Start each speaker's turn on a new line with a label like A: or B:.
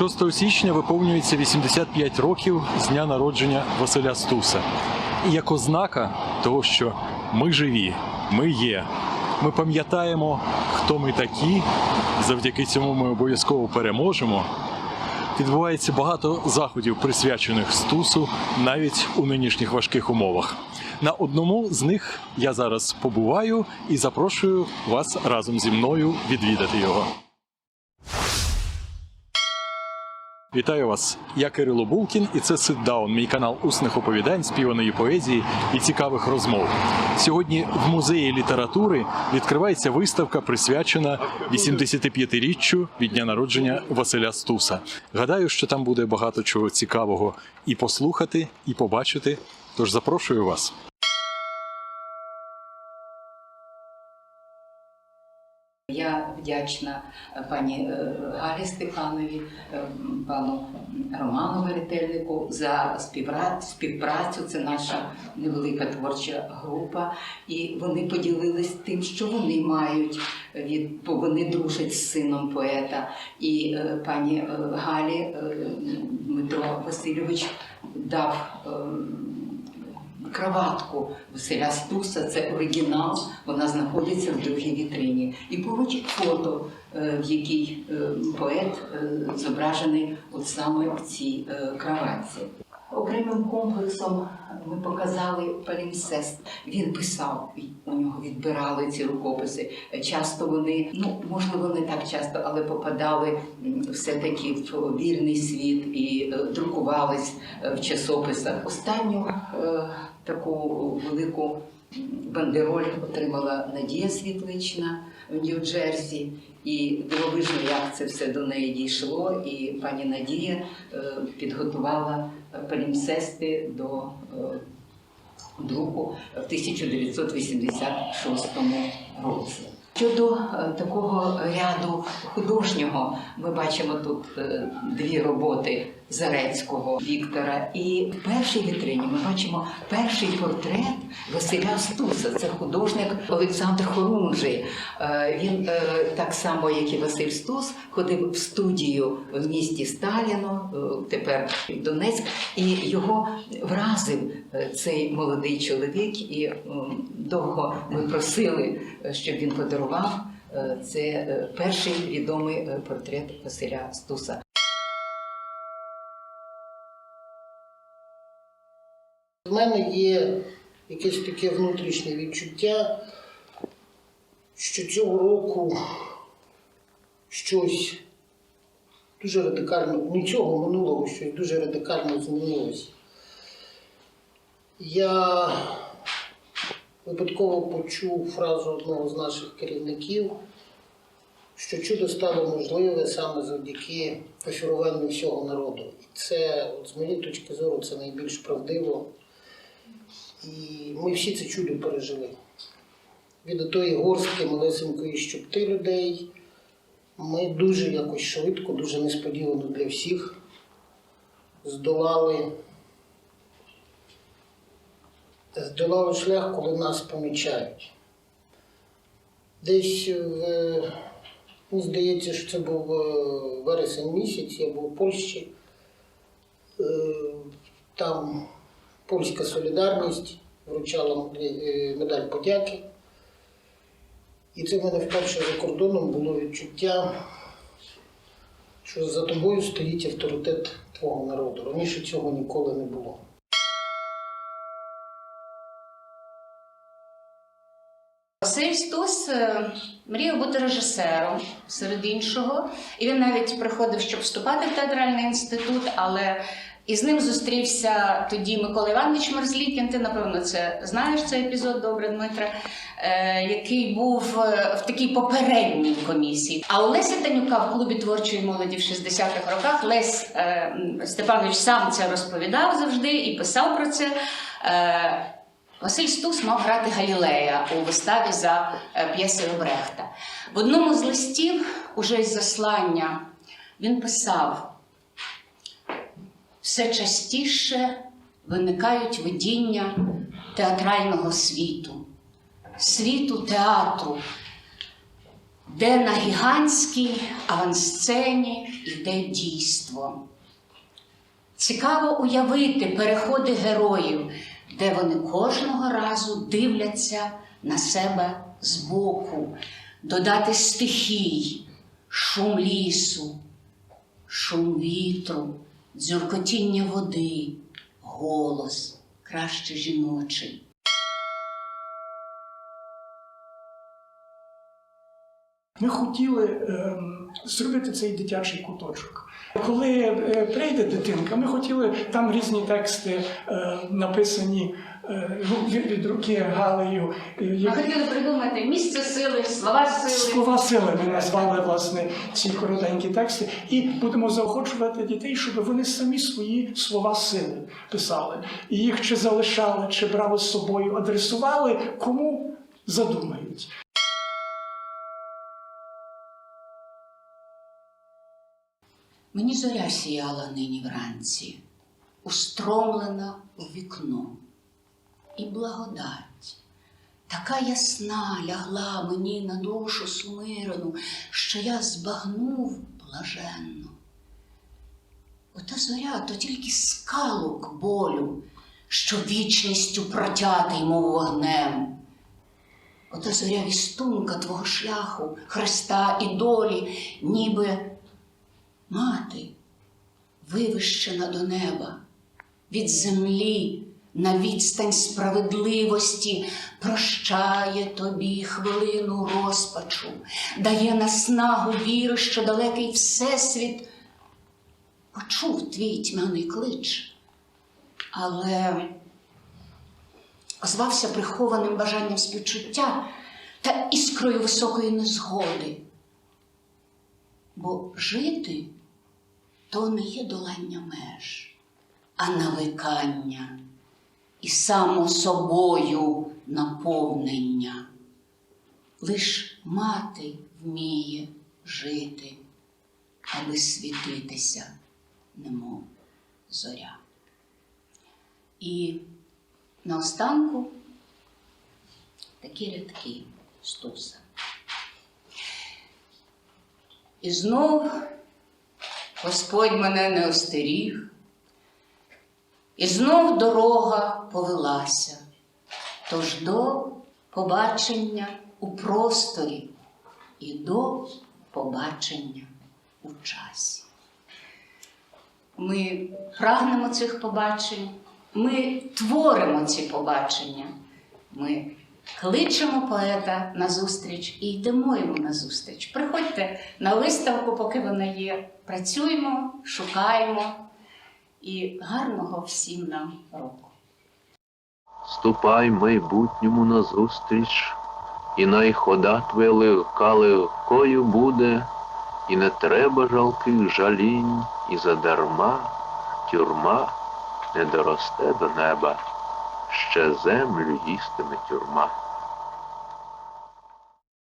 A: 6 січня виповнюється 85 років з дня народження Василя Стуса. І як ознака того, що ми живі, ми є. Ми пам'ятаємо, хто ми такі. Завдяки цьому ми обов'язково переможемо. Відбувається багато заходів, присвячених Стусу, навіть у нинішніх важких умовах. На одному з них я зараз побуваю і запрошую вас разом зі мною відвідати його. Вітаю вас! Я Кирило Булкін, і це Ситдаун, мій канал усних оповідань, співаної поезії і цікавих розмов. Сьогодні в музеї літератури відкривається виставка, присвячена 85-річчю від дня народження Василя Стуса. Гадаю, що там буде багато чого цікавого і послухати, і побачити. Тож запрошую вас.
B: Я вдячна е, пані е, Галі Степанові, е, пану Роману Веретельнику за співпрацю. Це наша невелика творча група, і вони поділились тим, що вони мають від вони дружать з сином поета. І пані Галі Дмитро Васильович дав. Краватку Василя Стуса, це оригінал, вона знаходиться в другій вітрині. І поруч фото, е, в якій е, поет е, зображений от саме в цій краватці. Окремим комплексом ми показали палімсест. Він писав, у нього відбирали ці рукописи. Часто вони, ну можливо, не так часто, але попадали все-таки в вірний світ і друкувались в часописах. Останню таку велику бандероль отримала Надія Світлична в Нью-Джерсі. І дивовижно, як це все до неї дійшло. І пані Надія е, підготувала палімсести до е, друку в 1986 році. Щодо е, такого ряду художнього, ми бачимо тут дві роботи Зарецького Віктора. І в першій вітрині ми бачимо перший портрет Василя Стуса. Це художник Олександр Хорунжий. Е, Він е, так само, як і Василь Стус, ходив в студію в місті Сталіно, е, тепер Донецьк, і його вразив цей молодий чоловік. І довго ми просили, щоб він подарував. Це перший відомий портрет Василя Стуса.
C: В мене є якесь таке внутрішнє відчуття, що цього року щось дуже радикально, не цього минулого, щось дуже радикально змінилося. Я випадково почув фразу одного з наших керівників, що чудо стало можливе саме завдяки офіруванню всього народу. І це, з моєї точки зору, це найбільш правдиво. І ми всі це чудо пережили. Від тої горстки малесенької щепти людей ми дуже якось швидко, дуже несподівано для всіх здолали, здолали шлях, коли нас помічають. Десь в, мені здається, що це був е, вересень місяць, я був у Польщі. Е, Там польська солідарність вручала е, медаль подяки. І це в мене вперше за кордоном було відчуття, що за тобою стоїть авторитет твого народу. Раніше цього ніколи не було.
D: Василь Стус е, мріяв бути режисером серед іншого, і він навіть приходив, щоб вступати в театральний інститут, але із ним зустрівся тоді Микола Іванович Мерзлікін. Ти, напевно, це знаєш цей епізод добре, Дмитре, е, який був е, в такій попередній комісії. А у Леся Танюка в клубі творчої молоді в 60-х роках Лесь е, Степанович сам це розповідав завжди і писав про це. Василь Стус мав грати Галілея у виставі за п'єсою Брехта. В одному з листів, уже із заслання, він писав: все частіше виникають видіння театрального світу, світу театру, де на гігантській авансцені йде дійство. Цікаво уявити переходи героїв, де вони кожного разу дивляться на себе збоку, додати стихій, шум лісу, шум вітру, дзюркотіння води, голос, краще жіночий.
E: Ми хотіли ем, зробити цей дитячий куточок. Коли е, прийде дитинка, ми хотіли там різні тексти е, написані е, ну, від, руки Галею. е,
D: Ми хотіли придумати місце сили, слова сили.
E: Слова сили ми назвали власне ці коротенькі тексти, і будемо заохочувати дітей, щоб вони самі свої слова сили писали. І їх чи залишали, чи брали з собою, адресували, кому задумають.
D: Мені зоря сіяла нині вранці, устромлена у вікно, і благодать, така ясна лягла мені на душу сумирену, що я збагнув блаженно. Ота зоря то тільки скалок болю, що вічністю протятий, мов вогнем. Ота зоря вістунка твого шляху, Христа і долі, ніби Мати, вивищена до неба, від землі на відстань справедливості, прощає тобі хвилину розпачу, дає наснагу віри, що далекий Всесвіт почув твій тьмяний клич, але озвався прихованим бажанням співчуття та іскрою високої незгоди. Бо жити то не є долання меж, а навикання і само собою наповнення. Лиш мати вміє жити, аби світитися, немов зоря. І наостанку такі рядки Стуса. І знов Господь мене не остеріг, і знов дорога повелася, тож до побачення у просторі і до побачення у часі. Ми прагнемо цих побачень, ми творимо ці побачення, ми кличемо поета на зустріч і йдемо йому на зустріч. Приходьте на виставку, поки вона є. Працюємо, шукаємо і гарного всім нам року.
F: Ступай майбутньому назустріч, і най хода твоя легка легкою буде, і не треба жалких жалінь, і задарма тюрма не доросте до неба, ще землю їстиме тюрма.